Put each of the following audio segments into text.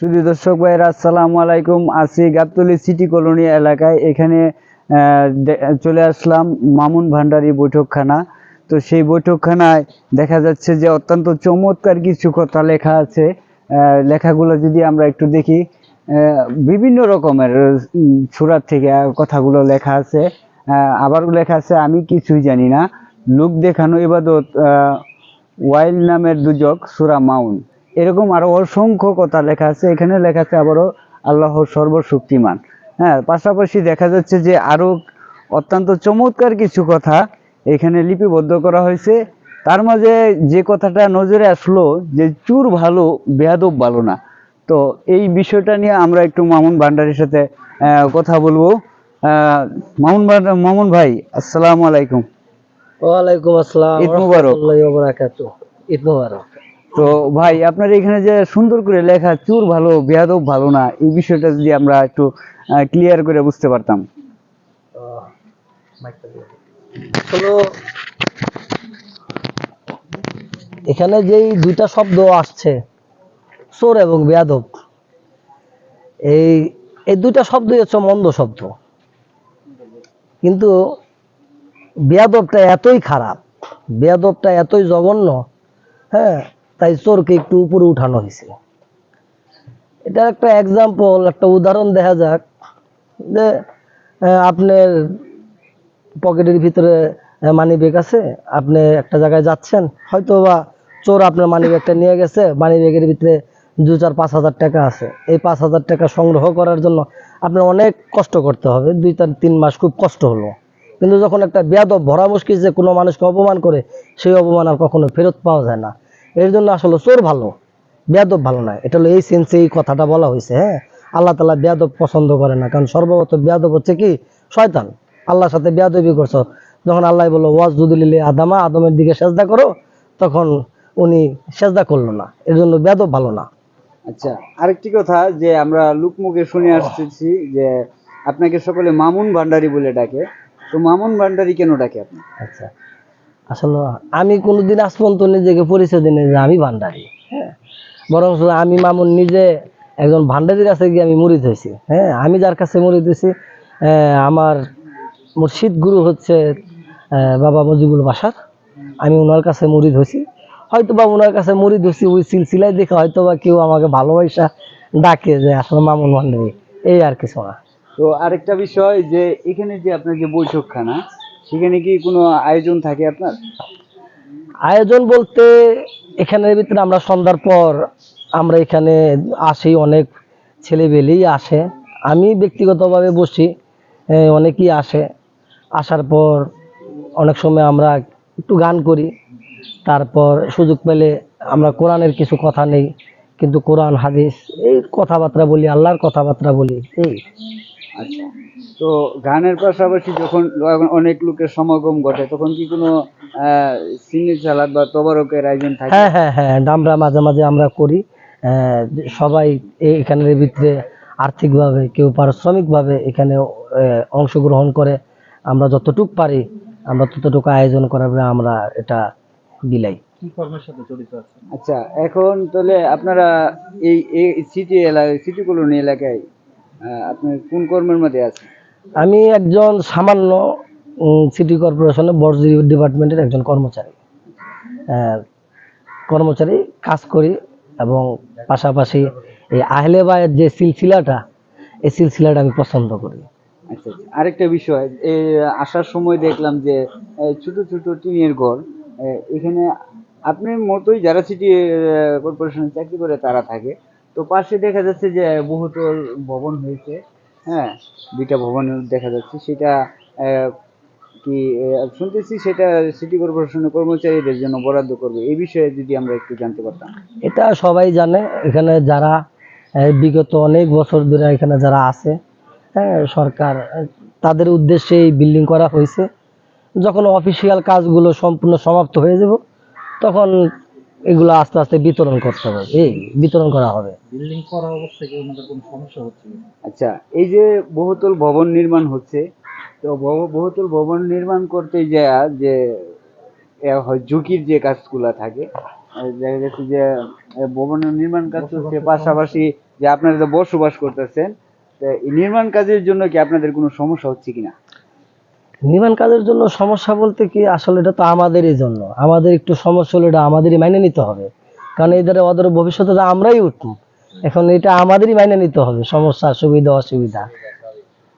শুধু দর্শক ভাইয়েরা আসসালামু আলাইকুম। আছি গাবতলী সিটি কলোনি এলাকায়। এখানে চলে আসলাম মামুন ভান্ডারি বৈঠকখানা। তো সেই বৈঠকখানায় দেখা যাচ্ছে যে অত্যন্ত চমৎকার কিছু কথা লেখা আছে। লেখাগুলো যদি আমরা একটু দেখি বিভিন্ন রকমের সুরাত থেকে কথাগুলো লেখা আছে। আহ, আবারও লেখা আছে আমি কিছুই জানি না। লোক দেখানো ইবাদত আহ, ওয়াইল নামের দুজক সুরা মাউন। এরকম আরও অসংখ্য কথা লেখা আছে। এখানে লেখা আছে আবারও আল্লাহ সর্বশক্তিমান। হ্যাঁ পাশাপাশি দেখা যাচ্ছে যে আরও অত্যন্ত চমৎকার কিছু কথা এখানে লিপিবদ্ধ করা হয়েছে। তার মাঝে যে কথাটা নজরে আসলো যে চুর ভালো বেয়াদব ভালো না। তো এই বিষয়টা নিয়ে আমরা একটু মামুন ভান্ডারির সাথে আহ, কথা বলব। আহ, মামুন মামুন ভাই আসসালামু আলাইকুম। ওয়ালাইকুম আসসালাম ঈদ মুবারক। ঈদ মুবারক। তো ভাই, আপনার এখানে যে সুন্দর করে লেখা চুর ভালো, বেয়াদব ভালো না, এই বিষয়টা যদি আমরা একটু ক্লিয়ার করে বুঝতে পারতাম। এখানে যেই দুইটা শব্দ আসছে, চোর এবং বেয়াদব, এই এই দুইটা শব্দই হচ্ছে মন্দ শব্দ। কিন্তু বেয়াদবটা এতই খারাপ, বেয়াদবটা এতই জঘন্য হ্যাঁ তাই চোরকে একটু উপরে উঠানো হয়েছে। এটার একটা এক্সাম্পল একটা উদাহরণ দেখা যাক যে আপনার পকেটের ভিতরে মানি ব্যাগ আছে, আপনি একটা জায়গায় যাচ্ছেন হয়তো বা চোর আপনার মানি ব্যাগটা নিয়ে গেছে মানি ব্যাগের ভিতরে দু চার, পাঁচ হাজার টাকা আছে। এই পাঁচ হাজার টাকা সংগ্রহ করার জন্য আপনার অনেক কষ্ট করতে হবে, দুই, চার, তিন মাস খুব কষ্ট হলো। কিন্তু যখন একটা বেয়াদব, ভরা মুশকিল যে কোনো মানুষকে অপমান করে, সেই অপমান আর কখনো ফেরত পাওয়া যায় না। এর জন্য আসলে চোর ভালো বেয়াদব ভালো না। এটা হলো এই সেন্সে এই কথাটা বলা হয়েছে হ্যাঁ? আল্লাহ তালা বেয়াদব পছন্দ করে না কারণ সর্বপ্রথম বেয়াদব হচ্ছে কি? শয়তান। আল্লাহর সাথে বেয়াদবি করছ। যখন আল্লাহ বলল ওয়াজ দুদুলিলে আদামা আদমের দিকে সেজদা করো তখন উনি সেজদা করল না। এর জন্য বেয়াদব ভালো না। আচ্ছা আরেকটি কথা যে আমরা লোকমুখে শুনে আসতেছি যে আপনাকে সকলে মামুন ভান্ডারি বলে ডাকে। তো মামুন ভান্ডারি কেন ডাকে আপনি? আচ্ছা আসলে আমি কোনোদিন আজ পর্যন্ত নিজেকে পরিচয় দিই যে আমি ভান্ডারি। হ্যাঁ। বরং আমি মামুন নিজে একজন ভান্ডারির কাছে গিয়ে আমি মুড়িদ হয়েছি হ্যাঁ আমি যার কাছে মুড়িদ হয়েছি আমার মুর্শিদ গুরু হচ্ছে বাবা মজিবুল বাসার আমি ওনার কাছে মুড়িদ হয়েছি হয়তো বা ওনার কাছে মুড়িদ হয়েছি ওই সিলসিলায় দেখে হয়তো বা কেউ আমাকে ভালোবাসা ডাকে যে আসলে মামুন ভান্ডারি। এই আর কিছু না। তো আরেকটা বিষয় যে, এখানে যে আপনার যে বৈঠকখানা সেখানে কি কোনো আয়োজন থাকে আপনার? আয়োজন বলতে এখানের ভিতরে আমরা সন্ধ্যার পর আমরা এখানে আসি, অনেক ছেলেবেলেই আসে। আমি ব্যক্তিগতভাবে বসি অনেকেই আসে। আসার পর অনেক সময় আমরা একটু গান করি। তারপর সুযোগ পেলে আমরা কোরআনের কিছু কথা নেই, কিন্তু কোরআন, হাদিস, এই কথাবার্তা বলি, আল্লাহর কথাবার্তা বলি, এই। আচ্ছা। তো গানের পাশাপাশি যখন অনেক লোকের সমাগম ঘটে তখন কি কোনো সিনে চালাত বা তবারকের আয়োজন থাকে? হ্যাঁ হ্যাঁ হ্যাঁ আমরা মাঝে মাঝে আমরা করি। সবাই এখানের ভিতরে আর্থিকভাবে কেউ পারিশ্রমিকভাবে এখানে অংশগ্রহণ করে। আমরা যতটুক পারি আমরা ততটুকু আয়োজন করার পরে আমরা এটা বিলাই। আচ্ছা এখন তাহলে আপনারা এই এই সিটি এলাকায় সিটি কলোনি এলাকায় আহ, আপনার কোন কর্মের মধ্যে আছেন? আমি একজন সামান্য সিটি কর্পোরেশনের বর্জ্য ডিপার্টমেন্টের একজন কর্মচারী। আহ, কর্মচারী কাজ করি এবং পাশাপাশি এই আহলে বায়ের যে সিলসিলাটা এই সিলসিলাটা আমি পছন্দ করি। আচ্ছা আচ্ছা। আরেকটা বিষয় এই আসার সময় দেখলাম যে ছোট ছোট টিনের ঘর এখানে আপনার মতোই যারা সিটি কর্পোরেশনে চাকরি করে তারা থাকে। তো পাশে দেখা যাচ্ছে যে বহুতল ভবন হয়েছে। হ্যাঁ। দুইটা ভবন দেখা যাচ্ছে। সেটা কি শুনতেছি সেটা সিটি কর্পোরেশনের কর্মচারীদের জন্য বরাদ্দ করবে। এই বিষয়ে যদি আমরা একটু জানতে পারতাম। এটা সবাই জানে। এখানে যারা বিগত অনেক বছর ধরে এখানে যারা আছে হ্যাঁ সরকার তাদের উদ্দেশ্যে এই বিল্ডিং করা হয়েছে। যখন অফিসিয়াল কাজগুলো সম্পূর্ণ সমাপ্ত হয়ে যাব তখন এগুলো আস্তে আস্তে বিতরণ করতে হবে। এই বিতরণ করা হবে। বিল্ডিং করা অবস্থায় কি ওনাদের কোনো সমস্যা হচ্ছে? আচ্ছা এই যে বহুতল ভবন নির্মাণ হচ্ছে তো বহুতল ভবন নির্মাণ করতে যা যে ঝুঁকির যে কাজগুলা থাকে দেখা যাচ্ছে যে আহ, ভবনের নির্মাণ কাজ চলছে পাশাপাশি যে আপনারা যে বসবাস করতেছেন তো এই নির্মাণ কাজের জন্য কি আপনাদের কোনো সমস্যা হচ্ছে কিনা? নির্মাণ কাজের জন্য সমস্যা বলতে কি আসলে এটা তো আমাদেরই জন্য। আমাদের একটু সমস্যা হলে এটা আমাদেরই মাইনে নিতে হবে। কারণ এদের ওদের ভবিষ্যতে তো আমরাই উঠব। এখন এটা আমাদেরই মাইনে নিতে হবে সমস্যা সুবিধা অসুবিধা।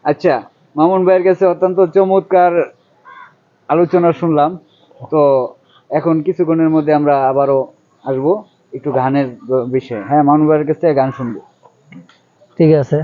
আচ্ছা মামুন ভাইয়ের কাছে অত্যন্ত চমৎকার আলোচনা শুনলাম। তো এখন কিছুক্ষণের মধ্যে আমরা আবারও আসব একটু গানের বিষয়ে। হ্যাঁ মামুন ভাইয়ের কাছে গান শুনব। ঠিক আছে।